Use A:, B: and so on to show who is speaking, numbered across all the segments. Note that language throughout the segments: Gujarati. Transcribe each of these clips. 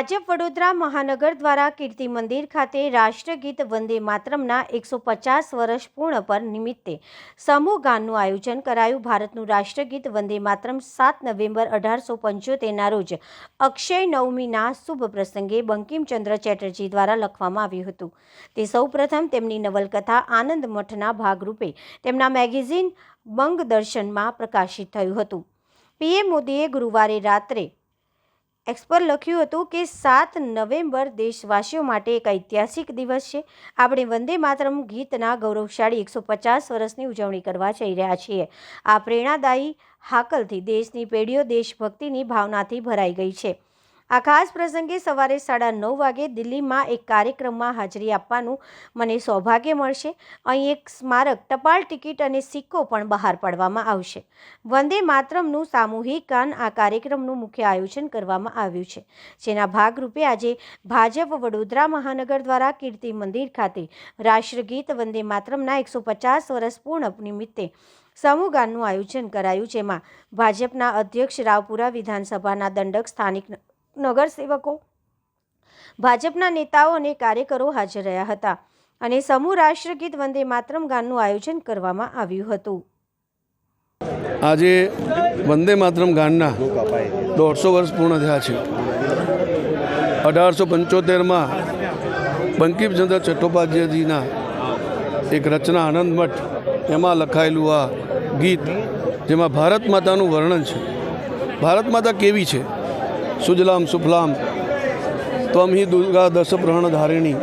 A: ભાજપ વડોદરા મહાનગર દ્વારા કીર્તિ મંદિર ખાતે રાષ્ટ્રગીત વંદે માતરમના એકસો પચાસ વર્ષ પૂર્ણ પર નિમિત્તે સમૂહ ગાનનું આયોજન કરાયું. ભારતનું રાષ્ટ્રગીત વંદે માતરમ સાત નવેમ્બર અઢારસો પંચોતેરના રોજ અક્ષય નવમીના શુભ પ્રસંગે બંકિમચંદ્ર ચેટર્જી દ્વારા લખવામાં આવ્યું હતું. તે સૌપ્રથમ તેમની નવલકથા આનંદ મઠના ભાગરૂપે તેમના મેગેઝિન બંગ દર્શનમાં પ્રકાશિત થયું હતું. પીએમ મોદીએ ગુરુવારે રાત્રે એક્સ પર લખ્યું હતું કે સાત નવેમ્બર દેશવાસીઓ માટે એક ઐતિહાસિક દિવસ છે. આપણે વંદે માતરમ ગીતના ગૌરવશાળી એકસો પચાસ વર્ષની ઉજવણી કરવા જઈ રહ્યા છીએ. આ પ્રેરણાદાયી હાકલથી દેશની પેઢીઓ દેશભક્તિની ભાવનાથી ભરાઈ ગઈ છે. આ ખાસ પ્રસંગે સવારે સાડા નવ વાગે દિલ્હીમાં એક કાર્યક્રમમાં હાજરી આપવાનું મને સૌભાગ્ય મળશે. અહીં એક સ્મારક, ટપાલ ટિકિટ અને સિક્કો પણ બહાર પાડવામાં આવશે. વંદે માતરમનું સામૂહિક ગાન આ કાર્યક્રમનું મુખ્ય આયોજન કરવામાં આવ્યું છે. જેના ભાગરૂપે આજે ભાજપ વડોદરા મહાનગર દ્વારા કીર્તિ મંદિર ખાતે રાષ્ટ્રગીત વંદે માતરમના એકસો પચાસ વર્ષ પૂર્ણ નિમિત્તે સમૂહગાનનું આયોજન કરાયું, જેમાં ભાજપના અધ્યક્ષ રાવપુરા વિધાનસભાના દંડક સ્થાનિક નગરસેવકો, ભાજપના નેતાઓ અને કાર્યકરો હાજર રહ્યા હતા અને સમૂહ રાષ્ટ્રગીત વંદે માતરમ ગાનનું આયોજન કરવામાં આવ્યું હતું.
B: આજે વંદે માતરમ ગાનના દોઢસો વર્ષ પૂર્ણ થયા છે. અઢારસો પંચોતેરમાં બંકિમચંદ્ર ચટ્ટોપાધ્યાયજીના એક રચના આનંદ મઠ એમાં લખાયેલું આ ગીત, જેમાં ભારત માતાનું વર્ણન છે. ભારત માતા કેવી છે? સુજલામ સુફલામ ત્વમ હિ દુર્ગા દશપ્રહણ ધારિણી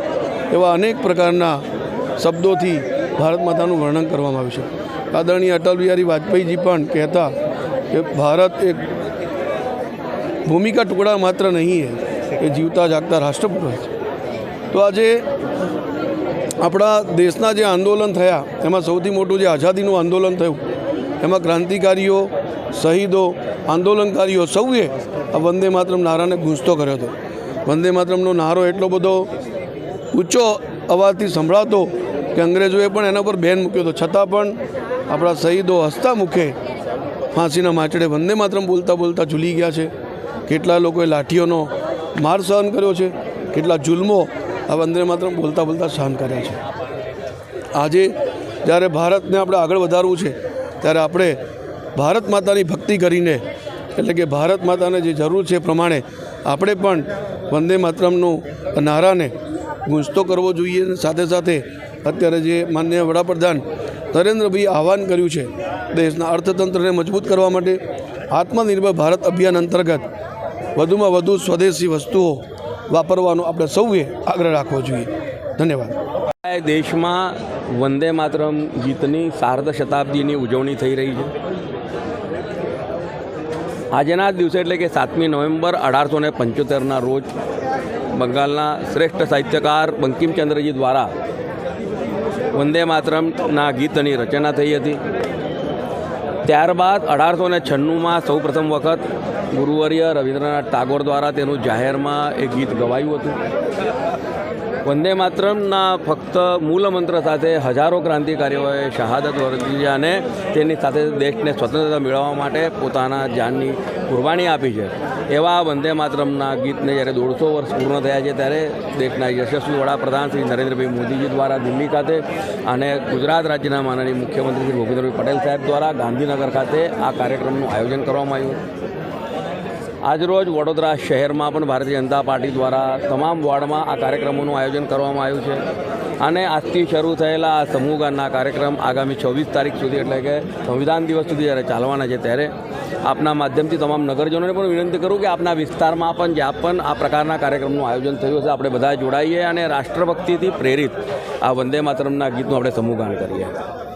B: એવા અનેક પ્રકારના શબ્દોથી ભારત માતાનું વર્ણન કરવામાં આવ્યું છે. આદરણીય અટલ બિહારી વાજપેયીજી પણ કહેતા કે ભારત એક ભૂમિકા ટુકડા માત્ર નહીં એ જીવતા જાગતા રાષ્ટ્રપુરુષ છે. તો આજે આપણા દેશના જે આંદોલન થયા, એમાં સૌથી મોટું જે આઝાદીનું આંદોલન થયું, એમાં ક્રાંતિકારીઓ, શહીદો, આંદોલનકારીઓ સૌએ આ વંદે માતરમ નારાને ગૂંજતો કર્યો હતો. વંદે માતરમનો નારો એટલો બધો ઊંચો અવાજથી સંભળાતો કે અંગ્રેજોએ પણ એના પર બેન મૂક્યો હતો. છતાં પણ આપણા શહીદો હસતા મુખે ફાંસીના માચડે વંદે માતરમ બોલતા બોલતા ઝૂલી ગયા છે. કેટલા લોકોએ લાઠીઓનો માર સહન કર્યો છે. કેટલા જુલ્મો આ વંદે માતરમ બોલતા બોલતા સહન કર્યા છે. આજે જ્યારે ભારતને આપણે આગળ વધારવું છે, ત્યારે આપણે ભારત માતાની ભક્તિ કરીને એટલે કે ભારત માતાને જે જરૂર છે પ્રમાણે આપણે પણ વંદે માતરમનું નારાને ગૂંજતો કરવો જોઈએ. સાથે સાથે અત્યારે જે માન્ય વડાપ્રધાન નરેન્દ્રભાઈ આહવાન કર્યું છે દેશના અર્થતંત્રને મજબૂત કરવા માટે આત્મનિર્ભર ભારત અભિયાન અંતર્ગત વધુમાં વધુ સ્વદેશી વસ્તુઓ વાપરવાનો આપણે સૌએ આગ્રહ રાખવો જોઈએ. ધન્યવાદ.
C: દેશમાં વંદે માતરમ ગીતની સાર્ધ શતાબ્દીની ઉજવણી થઈ રહી છે. આજના દિવસે એટલે કે સાતમી નવેમ્બર અઢારસો ને પંચોતેરના રોજ બંગાળના શ્રેષ્ઠ સાહિત્યકાર બંકિમચંદ્રજી દ્વારા વંદે માતરમના ગીતની રચના થઈ હતી. ત્યારબાદ અઢારસો ને છન્નુંમાં સૌ પ્રથમ વખત ગુરુવર્ય રવિન્દ્રનાથ ટાગોર દ્વારા તેનું જાહેરમાં એક ગીત ગવાયું હતું. વંદે માતરમના ફક્ત મૂલમંત્ર સાથે હજારો ક્રાંતિકારીઓએ શહાદત વર્તી અને તેની સાથે દેશને સ્વતંત્રતા મેળવવા માટે પોતાના જાનની કુરબાની આપી છે. એવા વંદે માતરમના ગીતને જ્યારે દોઢસો વર્ષ પૂર્ણ થયા છે ત્યારે દેશના યશસ્વી વડાપ્રધાન શ્રી નરેન્દ્રભાઈ મોદીજી દ્વારા દિલ્હી ખાતે અને ગુજરાત રાજ્યના માનનીય મુખ્યમંત્રી શ્રી ભૂપેન્દ્રભાઈ પટેલ સાહેબ દ્વારા ગાંધીનગર ખાતે આ કાર્યક્રમનું આયોજન કરવામાં આવ્યું. આજરોજ વડોદરા શહેરમાં પણ ભારતીય જનતા પાર્ટી દ્વારા તમામ વોર્ડમાં આ કાર્યક્રમોનું આયોજન કરવામાં આવ્યું છે. અને આજથી શરૂ થયેલા આ સમૂહગાનના કાર્યક્રમ આગામી છવ્વીસ તારીખ સુધી, એટલે કે સંવિધાન દિવસ સુધી જ્યારે ચાલવાના છે, ત્યારે આપના માધ્યમથી તમામ નગરજનોને પણ વિનંતી કરું કે આપના વિસ્તારમાં પણ જ્યાં પણ આ પ્રકારના કાર્યક્રમનું આયોજન થયું હશે આપણે બધા જોડાઈએ અને રાષ્ટ્રભક્તિથી પ્રેરિત આ વંદે માતરમના ગીતનું આપણે સમૂહગાન કરીએ.